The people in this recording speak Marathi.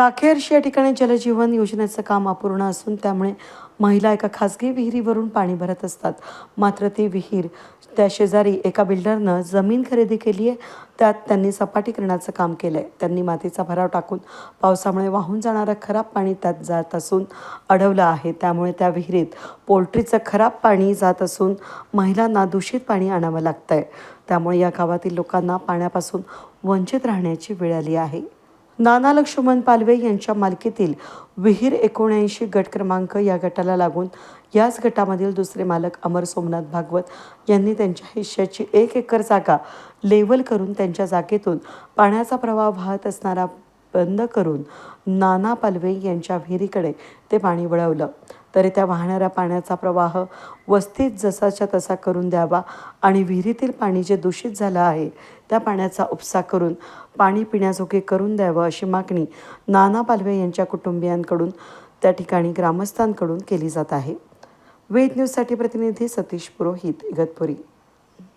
काखेरशी या ठिकाणी जलजीवन योजनेचं काम अपूर्ण असून त्यामुळे महिला एका खासगी विहिरीवरून पाणी भरत असतात. मात्र ती विहीर त्या शेजारी एका बिल्डरनं जमीन खरेदी केली आहे. त्यात त्यांनी सपाटीकरणाचं काम केलं आहे त्यांनी मातीचा भराव टाकून पावसामुळे वाहून जाणारं खराब पाणी त्यात जात असून अडवलं आहे. त्यामुळे त्या विहिरीत पोल्ट्रीचं खराब पाणी जात असून महिलांना दूषित पाणी आणावं लागतं आहे त्यामुळे या गावातील लोकांना पाण्यापासून वंचित राहण्याची वेळ आली आहे. नाना लक्ष्मण पालवे यांच्या मालकीतील विहीर एकोणऐंशी गट क्रमांक या गटाला लागून याच गटामधील दुसरे मालक अमर सोमनाथ भागवत यांनी त्यांच्या हिश्श्याची एक एकर जागा लेवल करून त्यांच्या जागेतून पाण्याचा प्रवाह वाहत असणारा बंद करून नाना पालवे यांच्या विहिरीकडे ते पाणी वळवलं. तरी त्या वाहणाऱ्या पाण्याचा प्रवाह वस्तीत जसाच्या तसा करून द्यावा आणि विहिरीतील पाणी जे दूषित झालं आहे त्या पाण्याचा उपसा करून पाणी पिण्याजोगे करून द्यावं अशी मागणी नाना पालवे यांच्या कुटुंबियांकडून त्या ठिकाणी ग्रामस्थांकडून केली जात आहे. वेद न्यूजसाठी प्रतिनिधी सतीश पुरोहित इगतपुरी.